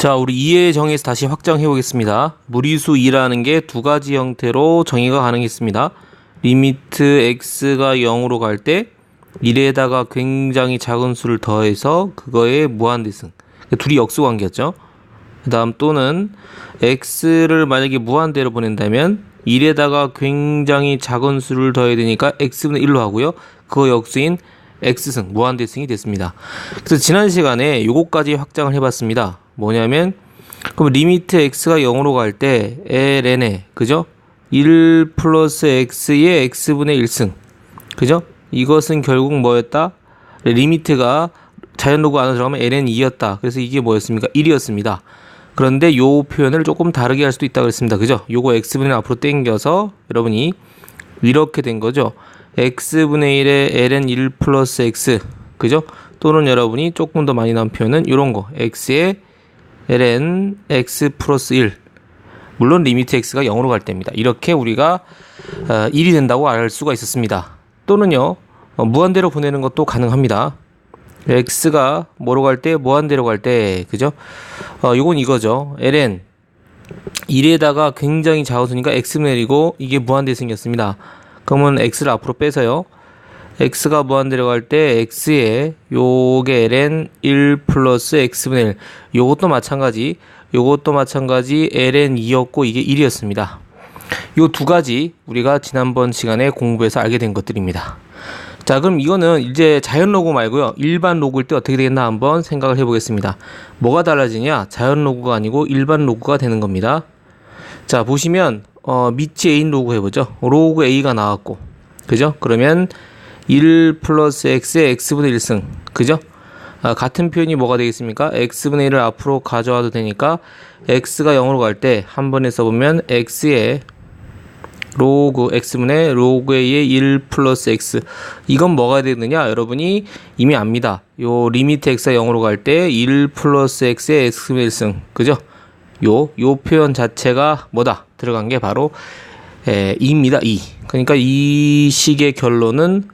자, 우리 2의 정의에서 다시 확정해 보겠습니다. 무리수 2라는 게 두 가지 형태로 정의가 가능했습니다. 리미트 x가 0으로 갈 때 1에다가 굉장히 작은 수를 더해서 그거의 무한대승. 둘이 역수 관계였죠. 그 다음 또는 x를 만약에 무한대로 보낸다면 1에다가 굉장히 작은 수를 더해야 되니까 x분의 1로 하고요. 그거 역수인 x승, 무한대승이 됐습니다. 그래서 지난 시간에 요거까지 확장을 해봤습니다. 뭐냐면 그럼 리미트 x가 0으로 갈 때 ln에 그죠? 1 플러스 x의 x분의 1승 그죠? 이것은 결국 뭐였다? 리미트가 자연 로그 안으로 들어가면 ln 2였다. 그래서 이게 뭐였습니까? 1이었습니다. 그런데 요 표현을 조금 다르게 할 수도 있다고 했습니다. 그죠? 요거 x분의 앞으로 땡겨서 여러분이 이렇게 된 거죠. x분의 1에 ln 1 플러스 x 그죠? 또는 여러분이 조금 더 많이 나온 표현은 이런 거 x의 ln x 플러스 1 물론 리미트 x가 0으로 갈 때입니다. 이렇게 우리가 1이 어, 된다고 알 수가 있었습니다. 또는요 어, 무한대로 보내는 것도 가능합니다. x가 뭐로 갈 때 무한대로 갈 때 그죠? 어 이건 이거죠. ln 1에다가 굉장히 자우수니까 x 내리고 이게 무한대 생겼습니다. 그러면 x를 앞으로 빼서요. X가 무한대로 갈때 x에 요게 ln 1 플러스 x분의 1 요것도 마찬가지. 요것도 마찬가지 ln 2였고 이게 1이었습니다. 요 두 가지 우리가 지난번 시간에 공부해서 알게 된 것들입니다. 자 그럼 이거는 이제 자연 로고 말고요. 일반 로그일 때 어떻게 되겠나 한번 생각을 해보겠습니다. 뭐가 달라지냐? 자연 로고가 아니고 일반 로고가 되는 겁니다. 자 보시면 어, 밑이 A인 로고 해보죠. 로그 A가 나왔고. 그죠? 그러면 1 플러스 x의 x분의 1승 그죠? 아, 같은 표현이 뭐가 되겠습니까? x분의 1을 앞으로 가져와도 되니까 x가 0으로 갈 때 한 번에 써보면 x의 로그 x분의 로그 a의 1 플러스 x 이건 뭐가 되느냐 여러분이 이미 압니다 요 리미트 x가 0으로 갈 때 1 플러스 x의 x분의 1승 그죠? 요, 요 표현 자체가 뭐다? 들어간 게 바로 에, 2입니다 2 그러니까 이 식의 결론은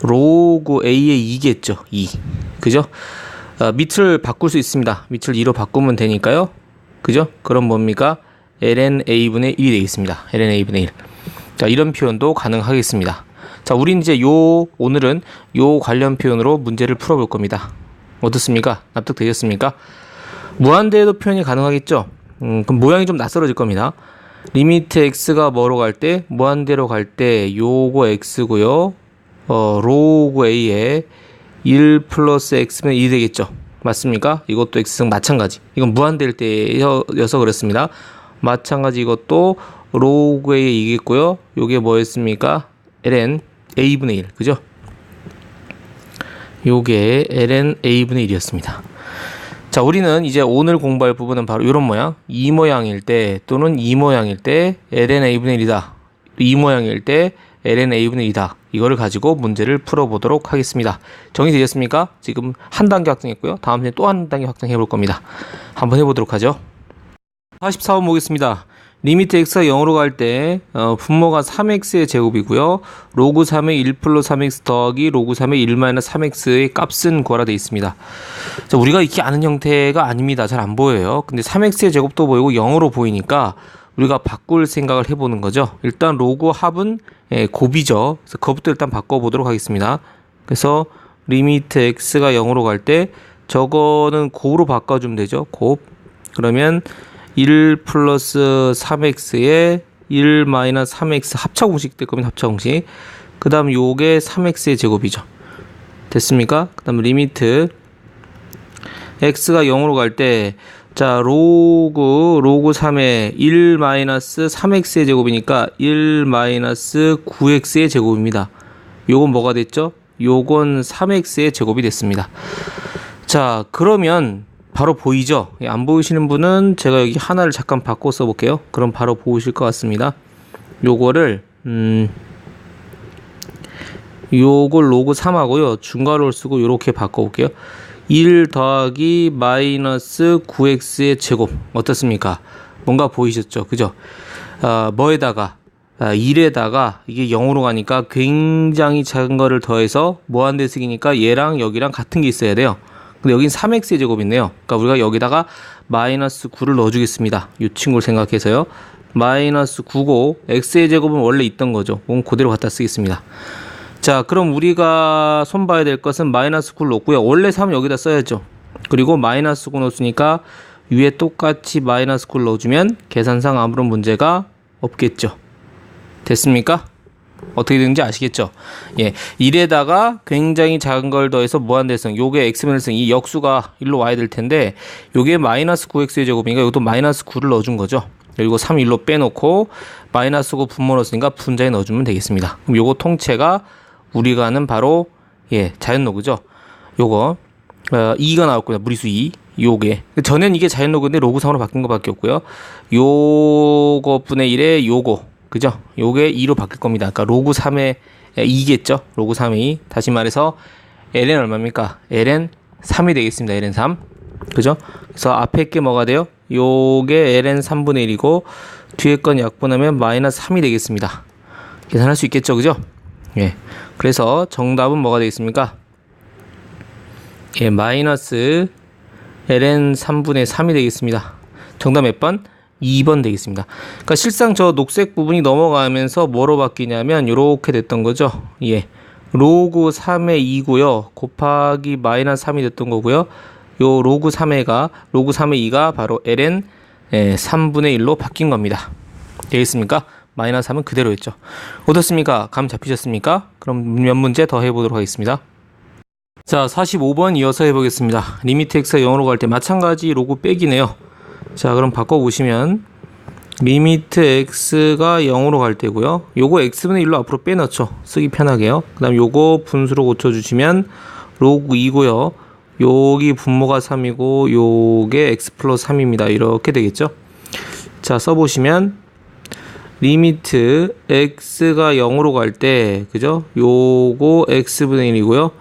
로그 A의 2겠죠. 2. 그죠? 어, 밑을 바꿀 수 있습니다. 밑을 2로 바꾸면 되니까요. 그죠? 그럼 뭡니까? ln a분의 1이 되겠습니다. ln a분의 1. 자, 이런 표현도 가능하겠습니다. 자, 우린 이제 요, 오늘은 요 관련 표현으로 문제를 풀어 볼 겁니다. 어떻습니까? 납득되셨습니까? 무한대에도 표현이 가능하겠죠? 음, 그럼 모양이 좀 낯설어질 겁니다. 리미트 x가 뭐로 갈 때, 무한대로 갈 때, 요거 x고요. 어, 로그 a에 1 플러스 x면 2 되겠죠. 맞습니까? 이것도 x승 마찬가지. 이건 무한될 때여서 그렇습니다. 마찬가지 이것도 로그 a에 2겠고요. 요게 뭐였습니까? ln a분의 1. 그죠? 요게 ln a분의 1이었습니다. 자, 우리는 이제 오늘 공부할 부분은 바로 이런 모양. 이 모양일 때 또는 이 모양일 때 ln a분의 1이다. 이 모양일 때 ln a분의 2다. 이거를 가지고 문제를 풀어보도록 하겠습니다. 정리되셨습니까? 지금 한 단계 확정했고요. 다음 시간에 또 한 단계 확정해 볼 겁니다. 한번 해보도록 하죠. 44번 보겠습니다. 리미트 x가 0으로 갈때 어, 분모가 3x의 제곱이고요. 로그 3의 1 플러스 3x 더하기 로그 3의 1 마이너스 3x의 값은 구하라 되어 있습니다. 자, 우리가 이렇게 아는 형태가 아닙니다. 잘 안 보여요. 근데 3x의 제곱도 보이고 0으로 보이니까 우리가 바꿀 생각을 해보는 거죠. 일단 로그 합은 예, 곱이죠. 그래서 그것부터 일단 바꿔보도록 하겠습니다. 그래서 리미트 x가 0으로 갈 때 저거는 곱으로 바꿔주면 되죠. 곱. 그러면 1 플러스 3x에 1 마이너스 3x 합차 공식 될 거면 합차 공식. 그 다음 요게 3x의 제곱이죠. 됐습니까? 그 다음 리미트 x가 0으로 갈 때 자, 로그, 로그 3의 1 마이너스 3x의 제곱이니까 1 마이너스 9x의 제곱입니다. 요건 뭐가 됐죠? 요건 3x의 제곱이 됐습니다. 자, 그러면 바로 보이죠? 예, 안 보이시는 분은 제가 여기 하나를 잠깐 바꿔 써볼게요. 그럼 바로 보이실 것 같습니다. 요거를, 음, 요걸 로그 3하고요. 중괄호를 쓰고 요렇게 바꿔볼게요. 1 더하기 마이너스 9x의 제곱 어떻습니까? 뭔가 보이셨죠? 그죠? 어, 뭐에다가 아, 1에다가 이게 0으로 가니까 굉장히 작은 거를 더해서 무한대식이니까 얘랑 여기랑 같은 게 있어야 돼요. 근데 여긴 3x의 제곱이네요. 그러니까 우리가 여기다가 마이너스 9를 넣어주겠습니다. 이 친구를 생각해서요. 마이너스 9고 x의 제곱은 원래 있던 거죠. 그건 그대로 갖다 쓰겠습니다. 자, 그럼 우리가 손봐야 될 것은 마이너스 9를 넣고요. 원래 3은 여기다 써야죠. 그리고 마이너스 9 넣었으니까 위에 똑같이 마이너스 9를 넣어주면 계산상 아무런 문제가 없겠죠. 됐습니까? 어떻게 되는지 아시겠죠? 예. 1에다가 굉장히 작은 걸 더해서 무한대성, 요게 x분의 1승, 이 역수가 일로 와야 될 텐데, 요게 마이너스 9x의 제곱이니까 이것도 마이너스 9를 넣어준 거죠. 그리고 3 1로 빼놓고, 마이너스 9 분모 넣었으니까 분자에 넣어주면 되겠습니다. 그럼 요거 통째가 우리가 아는 바로, 예, 자연 로그죠. 요거, 어, 2가 나왔고요. 무리수 2. 요게. 전엔 이게 자연 로그인데 로그상으로 바뀐 것밖에 없고요. 요거 분의 1에 요거. 그죠? 요게 2로 바뀔 겁니다. 그러니까 로그 3의 2겠죠? 로그 3의 2. 다시 말해서 ln 얼마입니까? ln 3이 되겠습니다. ln 3. 그죠? 그래서 앞에 게 뭐가 돼요? 요게 ln 3분의 1이고 뒤에 건 약분하면 마이너스 3이 되겠습니다. 계산할 수 있겠죠? 그죠? 예. 그래서 정답은 뭐가 되겠습니까? 예, 마이너스 ln 3분의 3이 되겠습니다. 정답 몇 번? 2번 되겠습니다. 그러니까 실상 저 녹색 부분이 넘어가면서 뭐로 바뀌냐면 이렇게 됐던 거죠. 예. 로그 3의 2고요. 곱하기 마이너스 3이 됐던 거고요. 요 로그 3의가 로그 3의 2가 바로 ln 3분의 1로 바뀐 겁니다. 되겠습니까? 마이너스 3은 그대로였죠. 어떻습니까? 감 잡히셨습니까? 그럼 몇 문제 더 해보도록 하겠습니다. 자, 45번 이어서 해보겠습니다. 리미트 x가 0으로 갈 때 마찬가지 로그 빼기네요. 자, 그럼 바꿔보시면 리미트 x가 0으로 갈 때고요. 요거 x분의 1로 앞으로 빼놓죠. 쓰기 편하게요. 그 다음 요거 분수로 고쳐주시면 로그 2고요. 여기 분모가 3이고 요게 x 플러스 3입니다. 이렇게 되겠죠. 자, 써보시면 리미트 x가 0으로 갈 때 그죠? 요거 x분의 1이고요.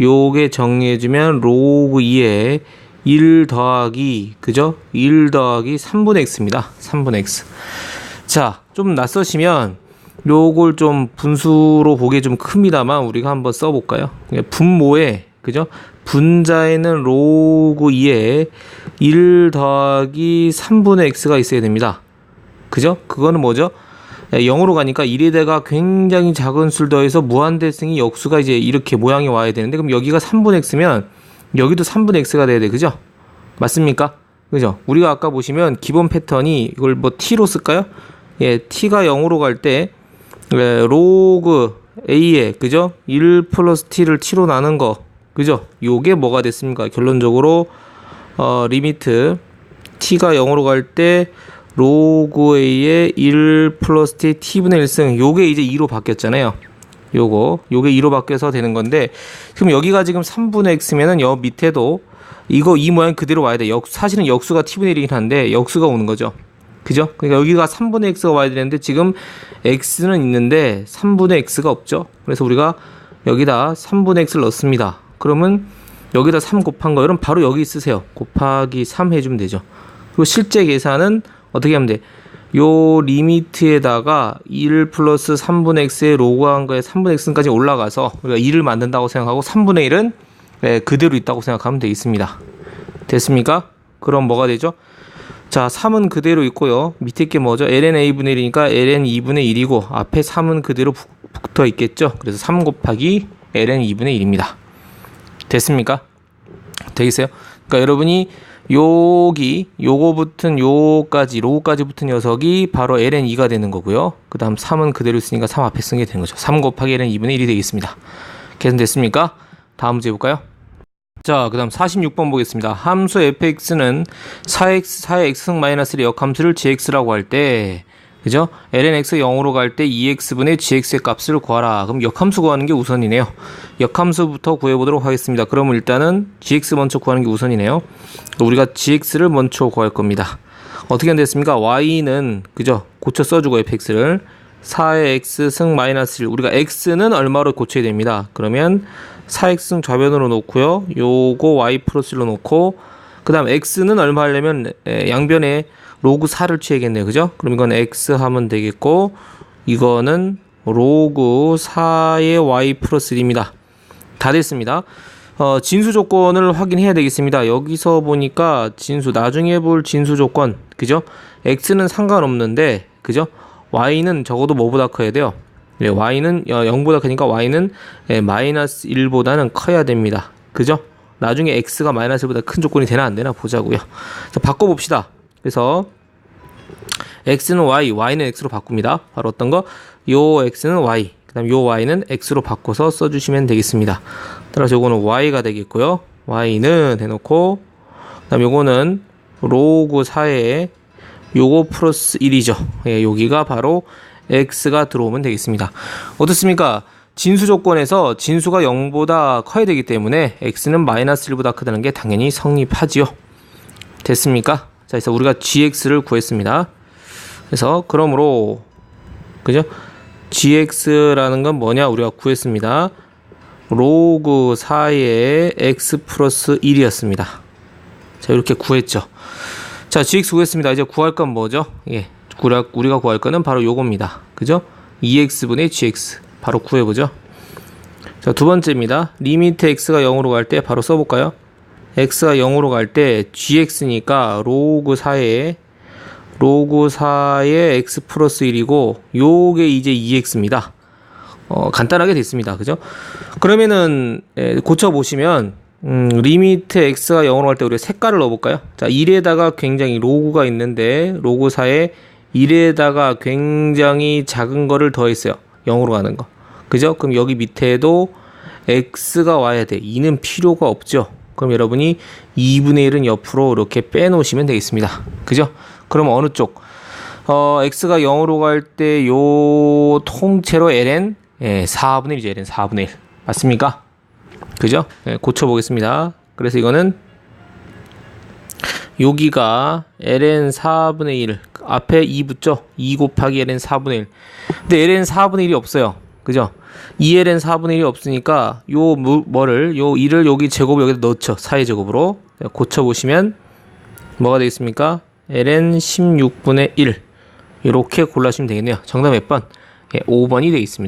요게 정리해 주면 로그 2에 1 더하기 그죠? 1 더하기 3분의 x입니다. 3분의 x. 자, 좀 낯서시면 요걸 좀 분수로 보기에 좀 큽니다만 우리가 한번 써 볼까요? 분모에 그죠? 분자에는 로그 2에 1 더하기 3분의 x가 있어야 됩니다. 그죠? 그거는 뭐죠? 0으로 가니까 1에다가 굉장히 작은 술 더해서 무한대승이 역수가 이제 이렇게 모양이 와야 되는데 그럼 여기가 3분의 x면 여기도 3분의 x가 돼야 돼. 그죠? 맞습니까? 그죠? 우리가 아까 보시면 기본 패턴이 이걸 뭐 t로 쓸까요? 예, t가 0으로 갈때 예, 로그 a에 그죠? 1 플러스 t를 t로 나눈 거 그죠? 요게 뭐가 됐습니까? 결론적으로 어 리미트 t가 0으로 갈때 로그 a에 1 플러스 t t분의 1승 요게 이제 2로 바뀌었잖아요. 요거 요게 2로 바뀌어서 되는 건데 그럼 여기가 지금 3분의 x면은 여 밑에도 이거 이 모양 그대로 와야 돼. 역 사실은 역수가 t분의 1이긴 한데 역수가 오는 거죠. 그죠? 그러니까 여기가 3분의 x가 와야 되는데 지금 x는 있는데 3분의 x가 없죠. 그래서 우리가 여기다 3분의 x를 넣습니다. 그러면 여기다 3 곱한 거 여러분 바로 여기 쓰세요. 곱하기 3 해주면 되죠. 그리고 실제 계산은 어떻게 하면 돼? 요 리미트에다가 1 플러스 3분의 x에 로그한 거에 3분의 x까지 올라가서 우리가 2를 만든다고 생각하고 3분의 1은 네, 그대로 있다고 생각하면 되겠습니다. 됐습니까? 그럼 뭐가 되죠? 자, 3은 그대로 있고요. 밑에 게 뭐죠? ln a분의 1이니까 ln 2분의 1이고 앞에 3은 그대로 붙어 있겠죠? 그래서 3 곱하기 ln 2분의 1입니다. 됐습니까? 되겠어요? 그러니까 여러분이 여기 요거 붙은 요까지 로까지 붙은 녀석이 바로 ln 2가 되는 거고요. 그 다음 3은 그대로 있으니까 3 앞에 쓴게 되는 거죠. 3 곱하기 ln 2분의 1이 되겠습니다. 계산됐습니까? 다음 문제 해볼까요? 자, 그 다음 46번 보겠습니다. 함수 fx는 4x, 4의 x승 마이너스 의 역함수를 gx라고 할 때, 그죠? ln x 0으로 갈 때 2x분의 gx의 값을 구하라. 그럼 역함수 구하는 게 우선이네요. 역함수부터 구해보도록 하겠습니다. 그러면 일단은 gx 먼저 구하는 게 우선이네요. 우리가 gx를 먼저 구할 겁니다. 어떻게 됐습니까? y는, 그죠? 고쳐 써주고 fx를 4의 x승 마이너스 1. 우리가 x는 얼마로 고쳐야 됩니다. 그러면 4x승 좌변으로 놓고요. 요거 y 플러스 1로 놓고 그 다음 x는 얼마 하려면 양변에 로그 4를 취해야겠네요. 그죠? 그럼 이건 x 하면 되겠고 이거는 로그 4의 y 플러스 1입니다. 다 됐습니다. 어, 진수 조건을 확인해야 되겠습니다. 여기서 보니까 진수 나중에 볼 진수 조건 그죠? x는 상관없는데 그죠? y는 적어도 뭐보다 커야 돼요? 네, y는 0보다 크니까 y는 예, 마이너스 1보다는 커야 됩니다. 그죠? 나중에 x가 마이너스 1보다 큰 조건이 되나 안 되나 보자고요. 자, 바꿔봅시다. 그래서 x는 y, y는 x로 바꿉니다. 바로 어떤 거? 요 x는 y, 그 다음 요 y는 x로 바꿔서 써주시면 되겠습니다. 따라서 요거는 y가 되겠고요. y는 해놓고 그 다음 요거는 로그 4에 요거 플러스 1이죠. 예, 여기가 바로 x가 들어오면 되겠습니다. 어떻습니까? 진수 조건에서 진수가 0보다 커야 되기 때문에 x는 마이너스 1보다 크다는 게 당연히 성립하지요. 됐습니까? 자, 그래서 우리가 gx를 구했습니다. 그래서 그러므로 그죠? gx라는 건 뭐냐? 우리가 구했습니다. 로그 4의 x 플러스 1이었습니다. 자, 이렇게 구했죠. 자, gx 구했습니다. 이제 구할 건 뭐죠? 예. 우리가 구할 거는 바로 요겁니다. 그죠? 2x분의 gx. 바로 구해보죠. 자, 두 번째입니다. 리미트 x가 0으로 갈 때 바로 써볼까요? X가 0으로 갈 때 gx니까 로그 4의 로그 4의 x 플러스 1이고 요게 이제 2x입니다. 어, 간단하게 됐습니다. 그죠? 그러면은 예, 고쳐 보시면 음, 리미트 x가 0으로 갈 때 우리가 색깔을 넣어 볼까요? 자, 1에다가 굉장히 로그가 있는데 로그 4에 1에다가 굉장히 작은 거를 더했어요. 0으로 가는 거. 그죠? 그럼 여기 밑에도 x가 와야 돼. 2는 필요가 없죠. 그럼 여러분이 2분의 1은 옆으로 이렇게 빼놓으시면 되겠습니다. 그죠? 그럼 어느 쪽? 어, x가 0으로 갈 때 요 통째로 ln 예, 4분의 1이죠. ln 4분의 1. 맞습니까? 그죠? 예, 고쳐보겠습니다. 그래서 이거는 여기가 ln 4분의 1 앞에 2 붙죠? 2 곱하기 ln 4분의 1 근데 ln 4분의 1이 없어요 그죠? 2ln 4분의 1이 없으니까 요 뭐를 요 2를 여기 제곱 여기다 넣죠. 사의 제곱으로. 고쳐 보시면 뭐가 되겠습니까? ln 16분의 1 이렇게 골라주시면 되겠네요. 정답 몇 번? 예, 5번이 되겠습니다